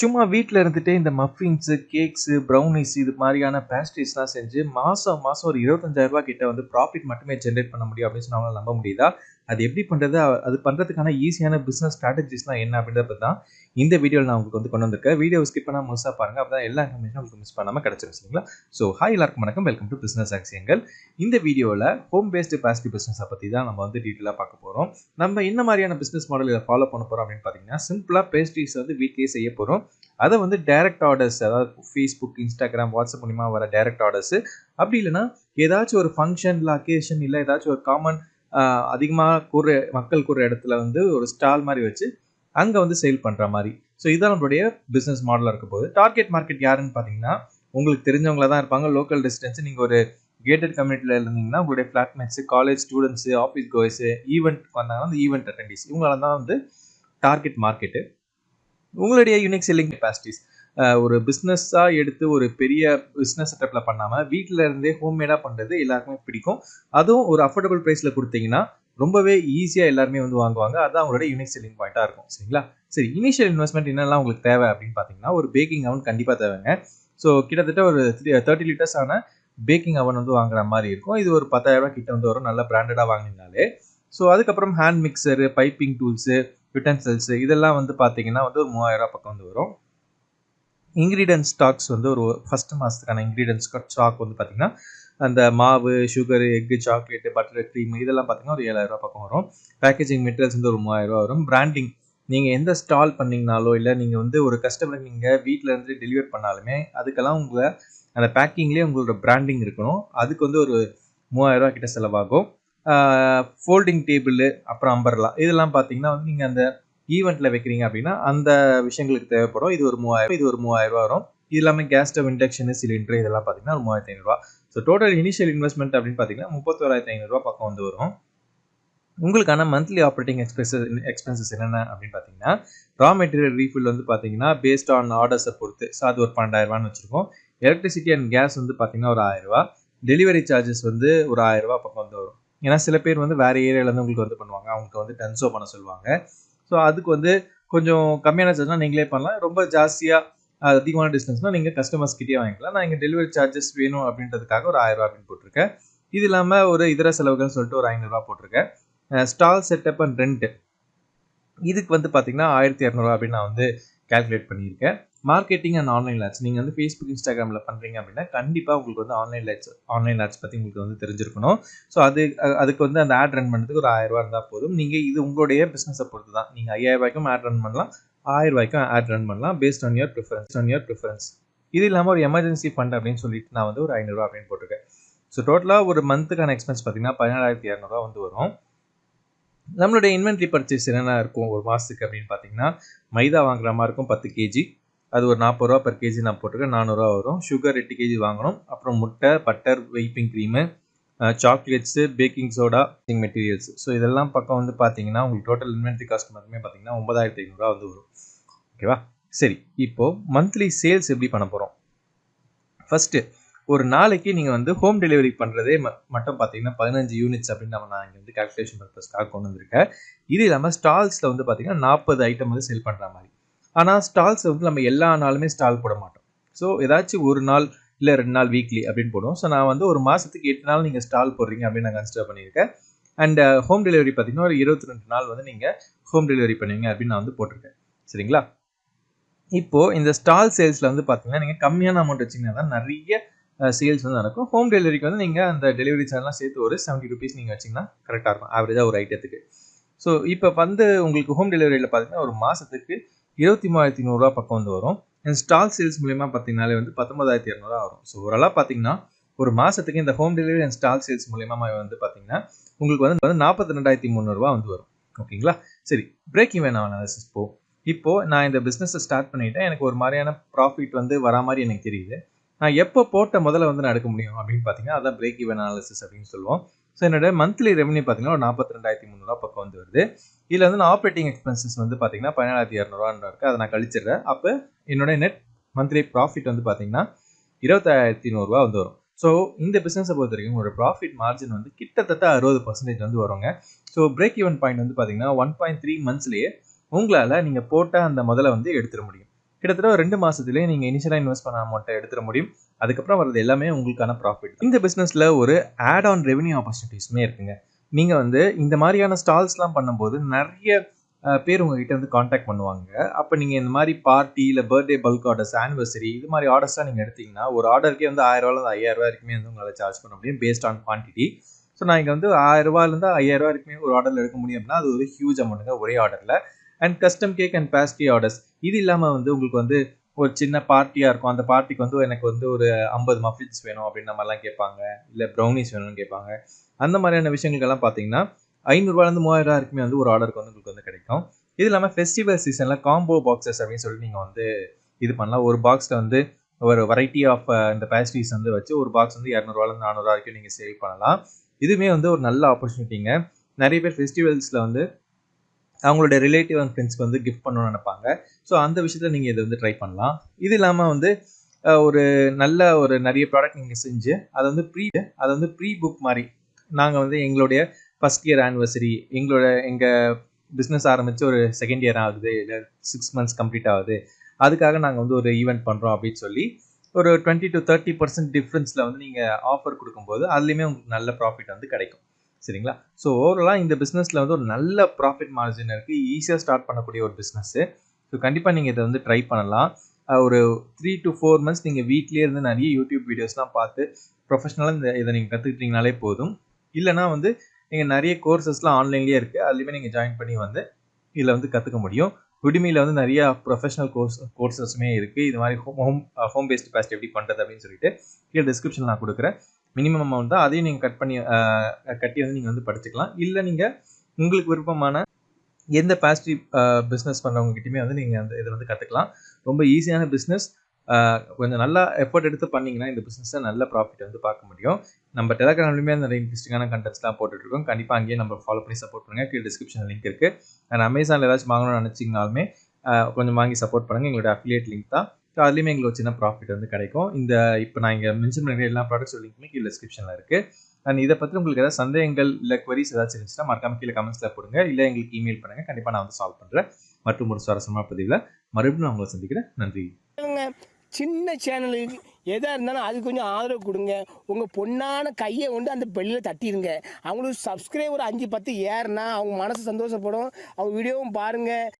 சும்மா வீட்டில் இருந்துட்டே இந்த மஃபின்ஸு, கேக்ஸு, ப்ரௌனீஸ் இது மாதிரியான பேஸ்ட்ரீஸ்லாம் செஞ்சு மாதம் மாதம் ஒரு இருபத்தஞ்சாயிரரூபா கிட்ட வந்து ப்ராஃபிட் மட்டுமே ஜென்ரேட் பண்ண முடியும் அப்படின்னு சொன்னா நம்ப முடியுதா? அது எப்படி பண்ணுறது அது பண்ணுறதுக்கான ஈஸியான பிஸ்னஸ் ஸ்ட்ராட்டஜிஸ்லாம் என்ன அப்படின்றத தான் இந்த வீடியோவில் நான் உங்களுக்கு வந்து கொண்டு வந்திருக்கேன். வீடியோ ஸ்கிப் பண்ணால் முழுசாக பாருங்கள் அப்போ தான் எல்லா இன்ஃபர்மேஷனும் உங்களுக்கு மிஸ் பண்ணாமல் கிடச்சிரும் சரிங்களா? ஸோ ஹாய் எல்லாருக்கும் வணக்கம். வெல்கம் டு பிஸ்னஸ் ஆக்சியங்கள். இந்த வீடியோவில் ஹோம் பேஸ்டு பாசிட்டிவ் பிஸ்னஸை பற்றி தான் நம்ம வந்து டீட்டெயிலாக பார்க்க போகிறோம் நம்ம என்ன மாதிரியான பிஸ்னஸ் மாடல் இதை ஃபாலோ பண்ண போகிறோம் அப்படின்னு பார்த்தீங்கன்னா, சிம்பிளாக பேஸ்ட்ரீஸ் வந்து வீட்லேயே செய்ய போகிறோம் அதை வந்து டைரக்ட் ஆர்டர்ஸ் அதாவது ஃபேஸ்புக் இன்ஸ்டாகிராம் வாட்ஸ்அப் மூலிமா வர டைரக்ட் ஆர்டர்ஸ் அப்படி இல்லைனா ஏதாச்சும் ஒரு ஃபங்க்ஷன் இல்லை அக்கேஷன் இல்லை ஏதாச்சும் ஒரு காமன் அதிகமாக கூற மக்கள் கூற இடத்துல வந்து ஒரு ஸ்டால் மாதிரி வச்சு அங்கே வந்து சேல் பண்ணுற மாதிரி ஸோ இதான் நம்மளுடைய பிஸ்னஸ் மாடலாக இருக்க போகுது. டார்கெட் மார்க்கெட் யாருன்னு பார்த்தீங்கன்னா, உங்களுக்கு தெரிஞ்சவங்கள தான் இருப்பாங்க. லோக்கல் டிஸ்டன்ஸ் நீங்கள் ஒரு கேட்டட் கம்யூனிட்டியில் இருந்தீங்கன்னா, உங்களுடைய flatmates college students office goers, ஈவென்ட்க்கு வந்தாங்கன்னா அந்த ஈவெண்ட் அட்டண்டிஸ் இவங்கலாம் தான் வந்து டார்கெட் மார்க்கெட்டு உங்களுடைய யூனிக் செல்லிங் கெப்பாசிட்டிஸ் ஒரு பிஸ்னஸாக எடுத்து ஒரு பெரிய பிஸ்னஸ் செட்டப்பில் பண்ணாமல் வீட்டில் இருந்தே ஹோம்மேடாக பண்ணுறது எல்லாருக்குமே பிடிக்கும். அதுவும் ஒரு அஃபோர்டபுள் ப்ரைஸில் கொடுத்தீங்கன்னா ரொம்பவே ஈஸியாக எல்லாருமே வந்து வாங்குவாங்க. அதுதான் அவங்களோட யூனிக் செல்லிங் பாயிண்ட்டாக இருக்கும். சரிங்களா? சரி இனிஷியல் இன்வெஸ்ட்மெண்ட் என்னெல்லாம் உங்களுக்கு தேவை அப்படின்னு பார்த்தீங்கன்னா, ஒரு பேக்கிங் அவன் கண்டிப்பாக தேவைங்க. ஸோ கிட்டத்தட்ட ஒரு த்ரீ தேர்ட்டி லிட்டர்ஸான பேக்கிங் அவன் வந்து வாங்குற மாதிரி இருக்கும். இது ஒரு பத்தாயிரரூபா கிட்ட வந்து வரும். நல்ல பிராண்டடாக வாங்கினாலே ஸோ அதுக்கப்புறம் hand mixer piping tools utensils இதெல்லாம் வந்து பார்த்தீங்கன்னா வந்து ஒரு மூவாயிரரூபா பக்கம் வந்து வரும். இன்க்ரீடியன்ட் ஸ்டாக்ஸ் வந்து ஒரு ஃபஸ்ட் மாதத்துக்கான இன்க்ரீடியன்ட் ஸ்டாக் வந்து பார்த்தீங்கன்னா, அந்த மாவு, sugar, egg chocolate, butter, cream இதெல்லாம் பார்த்தீங்கன்னா ஒரு ரூ. 7,000 பக்கம் வரும். பேக்கேஜிங் மெட்டீரியல்ஸ் வந்து ஒரு ரூ. 3000 வரும். பிராண்டிங் நீங்கள் எந்த ஸ்டால் பண்ணீங்கனாலோ, இல்லை நீங்கள் வந்து ஒரு கஸ்டமருக்கு நீங்கள் வீட்டில் இருந்து டெலிவர் பண்ணாலுமே, அதுக்கெல்லாம் உங்களை அந்த பேக்கிங்லேயே உங்களோட பிராண்டிங் இருக்கணும். அதுக்கு வந்து ஒரு ரூ. 3000 கிட்ட செலவாகும். ஃபோல்டிங் டேபிள், அப்புறம் அம்பர்லா இதெல்லாம் பார்த்தீங்கன்னா வந்து நீங்கள் அந்த ஈவெண்ட்டில் வைக்கிறீங்க அப்படின்னா, அந்த விஷயங்களுக்கு தேவைப்படும். இது ஒரு 3000 இது ஒரு மூவாயிரம் ரூபா வரும். இது இல்லாமல் கேஸ் ஸ்டவ், இண்டக்ஷன், சிலிண்டர் இதெல்லாம் பார்த்தீங்கன்னா ஒரு மூவாயிரத்தி ஐநூறுரூவா ஸோ டோட்டல் இனிஷியல் இன்வெஸ்ட்மெண்ட் அப்படின்னு பார்த்தீங்கன்னா, முப்பத்தோராயிரத்தி ஐநூறுரூவா பக்கம் வந்து வரும். உங்களுக்கான மந்த்லி ஆப்ரேட்டிங் எக்ஸ்பென்சஸ் எக்ஸ்பென்சஸ் என்னென்ன அப்படின்னு பார்த்தீங்கன்னா, ரா மெட்டீரியல் ரீஃபில் வந்து பார்த்தீங்கன்னா, பேஸ்ட் ஆன் ஆர்டர்ஸை பொறுத்து ஸோ அது ஒரு பன்னெண்டாயிரரூவான்னு வச்சுருக்கோம் எலக்ட்ரிசிட்டி அண்ட் கேஸ் வந்து பார்த்தீங்கன்னா ஒரு ஆயிரரூவா டெலிவரி சார்ஜஸ் வந்து ஒரு ஆயிரரூவா பக்கம் வந்து வரும். ஏன்னா சில பேர் வந்து வேறு ஏரியாவிலேருந்து இருந்து உங்களுக்கு வந்து பண்ணுவாங்க. அவங்களுக்கு வந்து டென்சோ பண்ண சொல்லுவாங்க. ஸோ அதுக்கு வந்து கொஞ்சம் கம்மியான சார்ஜ்னா நீங்களே பண்ணலாம். ரொம்ப ஜாஸ்தியாக அதிகமான டிஸ்டன்ஸ்னால் நீங்கள் கஸ்டமர்ஸ் கிட்டே வாங்கிக்கலாம். நான் இங்கே டெலிவரி சார்ஜஸ் வேணும் அப்படின்றதுக்காக ஒரு ரூ. 1000 அப்படின்னு போட்டிருக்கேன். இது இல்லாமல் ஒரு இதர செலவுகள்னு சொல்லிட்டு ஒரு ஐநூறுரூவா போட்டிருக்கேன். ஸ்டால் செட்டப் அண்ட் ரெண்ட்டு இதுக்கு வந்து பார்த்திங்கன்னா ஆயிரத்தி இரநூறுவா அப்படின்னு நான் வந்து கால்குலேட் பண்ணியிருக்கேன். மார்க்கெட்டிங் அண்ட் ஆன்லைன் ஆட்ஸ் நீங்கள் வந்து ஃபேஸ்புக் இன்ஸ்டாகிராமில் பண்ணுறீங்க அப்படின்னா, கண்டிப்பாக உங்களுக்கு வந்து ஆன்லைன் ஆட்ஸ் ஆன்லைன் ஆட்ஸ் பற்றி உங்களுக்கு வந்து தெரிஞ்சிருக்கணும். ஸோ அது அதுக்கு வந்து அந்த ஆட் ரன் பண்ணுறதுக்கு ஒரு ஆயிரரூவா இருந்தால் போதும். நீங்கள் இது உங்களுடைய பிஸ்னஸை பொறுத்து தான். நீங்கள் ஐயாயிரூபாய்க்கும் ஆட் ரன் பண்ணலாம். ரூ. 1000க்கும் ஆட் ரன் பண்ணலாம். Based on your preference on your preference இது இல்லாமல் ஒரு எமர்ஜென்சி ஃபண்ட் அப்படின்னு சொல்லிட்டு நான் வந்து ஒரு ஐநூறுரூவா அப்படின்னு போட்டிருக்கேன். ஸோ டோட்டலாக ஒரு மந்த்துக்கான எக்ஸ்பென்ஸ் பார்த்தீங்கன்னா, ரூ. 17,200 வந்து வரும். நம்மளுடைய இன்வென்ட்ரி பர்ச்சேஸ் என்னென்ன இருக்கும் ஒரு மாதத்துக்கு அப்படின்னு பார்த்தீங்கன்னா, மைதா வாங்குற மாதிரி இருக்கும் 10 கேஜி. அது ஒரு நாற்பது ரூபா பெர் கேஜி நான் போட்டிருக்கேன். நானூறுரூவா வரும். சுகர் எட்டு கேஜி வாங்கணும். அப்புறம் முட்டை, butter, whipping cream chocolates baking soda, materials. So இதெல்லாம் பக்கம் வந்து பார்த்தீங்கன்னா, உங்களுக்கு டோட்டல் இன்வென்ட்ரி காஸ்ட் மட்டுமே பார்த்தீங்கன்னா, ஒன்பதாயிரத்தி ஐநூறுரூவா வந்து வரும். ஓகேவா? சரி இப்போ மந்த்லி சேல்ஸ் எப்படி பண்ண போகிறோம் ஃபஸ்ட்டு ஒரு நாளைக்கு நீங்கள் வந்து ஹோம் டெலிவரி பண்ணுறதே ம மட்டும் பார்த்தீங்கன்னா, 15 யூனிட்ஸ் அப்படின்னு நம்ம நான் இங்கே வந்து கால்குலேஷன் பர்பஸ்க்காக கொண்டு வந்திருக்கேன். இது இல்லாமல் ஸ்டால்ஸில் வந்து பார்த்தீங்கன்னா, 40 ஐட்டம் வந்து சேல் பண்ணுற மாதிரி ஆனால் ஸ்டால்ஸ் வந்து நம்ம எல்லா நாளுமே ஸ்டால் போட மாட்டோம். ஸோ ஏதாச்சும் ஒரு நாள் இல்லை ரெண்டு நாள் வீக்லி அப்படின்னு போடுவோம். ஸோ நான் வந்து ஒரு மாதத்துக்கு எட்டு நாள் நீங்கள் ஸ்டால் போடுறீங்க அப்படின்னு நான் கன்சிடர் பண்ணியிருக்கேன். அண்ட் ஹோம் டெலிவரி பார்த்தீங்கன்னா, ஒரு 22 நாள் வந்து நீங்கள் ஹோம் டெலிவரி பண்ணுவீங்க அப்படின்னு நான் வந்து போட்டிருக்கேன். சரிங்களா? இப்போது இந்த ஸ்டால் சேல்ஸில் வந்து பார்த்தீங்கன்னா, நீங்கள் கம்மியான அமௌண்ட் வச்சீங்கன்னா தான் நிறைய சேல்ஸ் வந்து நடக்கும். ஹோம் டெலிவரிக்கு வந்து நீங்கள் அந்த டெலிவரி சார்ஜ்லாம் சேர்த்து ஒரு ரூ. 70 நீங்க வச்சீங்கன்னா கரெக்டாக இருக்கும். ஆவரேஜாக ஒரு ஐட்டத்துக்கு. ஸோ இப்போ வந்து உங்களுக்கு ஹோம் டெலிவரியில் பார்த்தீங்கன்னா, ஒரு மாதத்துக்கு இருபத்தி மூவாயிரத்தி நூறுரூவா பக்கம் வந்து வரும். அண்ட் ஸ்டால் சேல்ஸ் மூலியமாக பார்த்தீங்கனாலே வந்து பத்தொன்பதாயிரத்தி இரநூறுவா வரும். ஸோ ஓரளவு பார்த்தீங்கன்னா, ஒரு மாதத்துக்கு இந்த home delivery and stall sales மூலியமா வந்து பார்த்தீங்கன்னா, உங்களுக்கு வந்து நாற்பத்தி ரெண்டாயிரத்தி முந்நூறுரூவா வந்து வரும். ஓகேங்களா? சரி பிரேக் ஈவன் அனாலிசிஸ் போ இப்போ நான் இந்த பிஸ்னஸை ஸ்டார்ட் பண்ணிட்டேன். எனக்கு ஒரு மாதிரியான ப்ராஃபிட் வந்து வரா மாதிரி எனக்கு தெரியுது. நான் எப்போ போட்ட முதல்ல வந்து நான் எடுக்க முடியும் அப்படின்னு பார்த்தீங்கன்னா, அதான் பிரேக் இவன் அனாலிசிஸ் அப்படின்னு சொல்லுவோம். ஸோ என்னோட மந்த்லி ரெவன்யூ பார்த்தீங்கன்னா, ஒரு ரூ. 42,300 பக்கம் வந்து வருது. இதில் வந்து நான் ஆப்பரேட்டிங் எக்ஸ்பென்சஸ் வந்து பார்த்தீங்கன்னா, 17,200 இருக்குது அதை நான் கழிச்சிடுறேன். அப்போ என்னோட நெட் மந்த்லி ப்ராஃபிட் வந்து பார்த்தீங்கன்னா, இருபத்தாயிரத்தி நூறுரூவா வந்து வரும். ஸோ இந்த பிஸ்னஸை பொறுத்த வரைக்கும் ஒரு ப்ராஃபிட் மார்ஜின் வந்து கிட்டத்தட்ட 60% வந்து வருங்க. ஸோ பிரேக் ஈவன் பாயிண்ட் வந்து பார்த்தீங்கன்னா, ஒன் பாயிண்ட் த்ரீ மந்த்ஸ்லேயே உங்களால் நீங்கள் போட்ட அந்த முதல்ல வந்து எடுத்துட முடியும். கிட்டத்தட்ட ஒரு ரெண்டு மாசத்துலேயே நீங்க இனிஷியலா இன்வெஸ்ட் பண்ண அமௌண்ட்டை எடுத்துட முடியும். அதுக்கப்புறம் வரது எல்லாமே உங்களுக்கான ப்ராஃபிட் இந்த பிசினஸ்ல ஒரு ஆட் ஆன் ரெவன்யூ ஆப்பர்ச்சுனிட்டிஸுமே இருக்குங்க. நீங்க வந்து இந்த மாதிரியான ஸ்டால்ஸ்லாம் பண்ணும்போது நிறைய பேர் உங்ககிட்ட வந்து காண்டாக்ட் பண்ணுவாங்க. அப்போ நீங்க இந்த மாதிரி பார்ட்டி இல்லை பர்த்டே பல்க் ஆர்டர்ஸ் ஆனிவர்சரி இது மாதிரி ஆர்டர்ஸ்லாம் நீங்க எடுத்தீங்கன்னா ஒரு ஆர்டருக்கே வந்து ஆயிரம் ரூபாயிலிருந்து ஐயாயிரம் ரூபாய் வரைக்குமே வந்து உங்களால் சார்ஜ் பண்ண முடியும் பேஸ்ட் ஆன் குவான்டிட்டி ஸோ நான் இங்கே வந்து ஆயிரம் ரூபாயிலேருந்து ஐயாயிரம் ரூபாய் வரைக்குமே ஒரு ஆர்டரில் எடுக்க முடியும் அப்படின்னா அது ஒரு ஹியூஜ் அமௌண்ட்டுங்க ஒரே ஆர்டரில் and custom cake and pastry orders இது இல்லாமல் வந்து உங்களுக்கு வந்து ஒரு சின்ன பார்ட்டியாக இருக்கும். அந்த பார்ட்டிக்கு வந்து எனக்கு வந்து ஒரு ஐம்பது மஃபின்ஸ் வேணும் அப்படின்ற மாதிரிலாம் கேட்பாங்க. இல்லை ப்ரௌனிஸ் வேணும்னு கேட்பாங்க. அந்த மாதிரியான விஷயங்களுக்கெல்லாம் பார்த்தீங்கன்னா ஐநூறுரூவாலேருந்து மூவாயிரம் வரைக்குமே வந்து ஒரு ஆர்டருக்கு வந்து உங்களுக்கு வந்து கிடைக்கும். இது இல்லாமல் ஃபெஸ்டிவல் சீசனில் காம்போ பாக்ஸஸ் அப்படின்னு சொல்லி நீங்கள் வந்து இது பண்ணலாம். ஒரு பாக்ஸில் வந்து ஒரு வெரைட்டி ஆஃப் இந்த பேஸ்ட்ரிஸ் வந்து வச்சு ஒரு பாக்ஸ் வந்து இரநூறுவாலேருந்து நானூறுவா வரைக்கும் நீங்கள் சேவ் பண்ணலாம். இதுவுமே வந்து ஒரு நல்ல ஆப்பர்ச்சுனிட்டிங்க நிறைய பேர் ஃபெஸ்டிவல்ஸில் வந்து அவங்களோட ரிலேட்டிவ் அண்ட் ஃப்ரெண்ட்ஸ்க்கு வந்து கிஃப்ட் பண்ணணும்னு நினைப்பாங்க. ஸோ அந்த விஷயத்தில் நீங்கள் இதை வந்து ட்ரை பண்ணலாம். இது இல்லாமல் வந்து ஒரு நல்ல ஒரு நிறைய ப்ராடக்ட் நீங்கள் செஞ்சு அதை வந்து ப்ரீ அதை வந்து ப்ரீ புக் மாதிரி நாங்கள் வந்து எங்களுடைய ஃபஸ்ட் இயர் ஆனிவர்சரி எங்களோட எங்கள் பிஸ்னஸ் ஆரம்பித்து ஒரு செகண்ட் இயர் ஆகுது இல்லை சிக்ஸ் மந்த்ஸ் கம்ப்ளீட் ஆகுது. அதுக்காக நாங்கள் வந்து ஒரு ஈவெண்ட் பண்ணுறோம் அப்படின்னு சொல்லி ஒரு டுவெண்ட்டி டு தேர்ட்டி பர்சன்ட் டிஃப்ரென்ஸில் வந்து நீங்கள் ஆஃபர் கொடுக்கும்போது அதுலேயுமே உங்களுக்கு நல்ல ப்ராஃபிட் வந்து கிடைக்கும். சரிங்களா? ஸோ ஓவராலாக இந்த பிஸ்னஸில் வந்து ஒரு நல்ல ப்ராஃபிட் மார்ஜின் இருக்குது ஈஸியாக ஸ்டார்ட் பண்ணக்கூடிய ஒரு பிஸ்னஸ்ஸு ஸோ கண்டிப்பாக நீங்கள் இதை வந்து ட்ரை பண்ணலாம். ஒரு த்ரீ டு ஃபோர் மந்த்ஸ் நீங்கள் வீட்லேயே இருந்து நிறைய யூடியூப் வீடியோஸ்லாம் பார்த்து ப்ரொஃபஷனலாக இந்த இதை நீங்கள் கற்றுக்கிட்டீங்கனாலே போதும். இல்லைனா வந்து நீங்கள் நிறைய கோர்சஸ்லாம் ஆன்லைன்லேயே இருக்குது அதுலேயுமே நீங்கள் ஜாயின் பண்ணி வந்து இதில் வந்து கற்றுக்க முடியும். உடிமையில் வந்து நிறைய ப்ரொஃபஷனல் கோர்ஸ் கோர்சஸுமே இருக்குது இது மாதிரி ஹோம் ஹோம் பேஸ்ட் பேஸ்ட் எப்படி பண்ணுறது அப்படின்னு சொல்லிட்டு கீழே டிஸ்கிரிப்ஷன் நான் கொடுக்குறேன். மினிமம் அமௌண்ட் தான் அதையும் நீங்கள் கட் பண்ணி கட்டி வந்து நீங்கள் வந்து படிச்சுக்கலாம். இல்லை நீங்கள் உங்களுக்கு விருப்பமான எந்த பேஸ்ட்ரி பிஸ்னஸ் பண்ணுறவங்ககிட்டயுமே வந்து நீங்கள் அந்த இதை வந்து கற்றுக்கலாம் ரொம்ப ஈஸியான பிஸ்னஸ் கொஞ்சம் நல்லா எஃபர்ட் எடுத்து பண்ணீங்கன்னா இந்த பிஸ்னஸை நல்ல ப்ராஃபிட் வந்து பார்க்க முடியும். நம்ம டெலகிராம்லையுமே நிறைய இன்ட்ரெஸ்டிங்கான கண்டென்ட்ஸ்லாம் போட்டுட்ருக்கோம் கண்டிப்பாக அங்கேயே நம்ம ஃபாலோ பண்ணி சப்போர்ட் பண்ணுங்கள் கீழே டிஸ்கிரிப்ஷன் லிங்க் இருக்குது அண்ட் அமேசானில் ஏதாச்சும் வாங்கணும்னு நினச்சிங்கனாலுமே கொஞ்சம் வாங்கி சப்போர்ட் பண்ணுங்கள் எங்களோட அஃபிலியேட் லிங்க் தான். அதுலேயுமே எங்களுக்கு ஒரு சின்ன ப்ராஃபிட் வந்து கிடைக்கும். இந்த இப்போ நான் இங்கே மென்ஷன் பண்ணுற எல்லா ப்ராடக்ட்ஸ் லிங்க்குமே கீழே டிஸ்கிரிப்ஷனில் இருக்குது அண்ட் இதை பற்றி உங்களுக்கு ஏதாவது சந்தேகங்கள் இல்லை queries ஏதாச்சும் இருந்துச்சுன்னா மறக்காமல் கீழே கமெண்ட்ஸில் போடுங்க. இல்லை எங்களுக்கு இமெயில் பண்ணுங்கள் கண்டிப்பாக நான் வந்து சால்வ் பண்ணுறேன் மற்றும் ஒரு சுவாரஸ்யமான பதிவில் மறுபடியும் நான் உங்களை சந்திக்கிறேன். நன்றி. சின்ன சேனலுக்கு எதாக இருந்தாலும் அது கொஞ்சம் ஆதரவு கொடுங்க. உங்கள் பொண்ணான கையை கொண்டு அந்த பெல்லில் தட்டிடுங்க அவங்களுக்கு சப்ஸ்கிரைபர் அஞ்சு பத்து ஏறுனா அவங்க மனசு சந்தோஷப்படும். அவங்க வீடியோவும் பாருங்கள்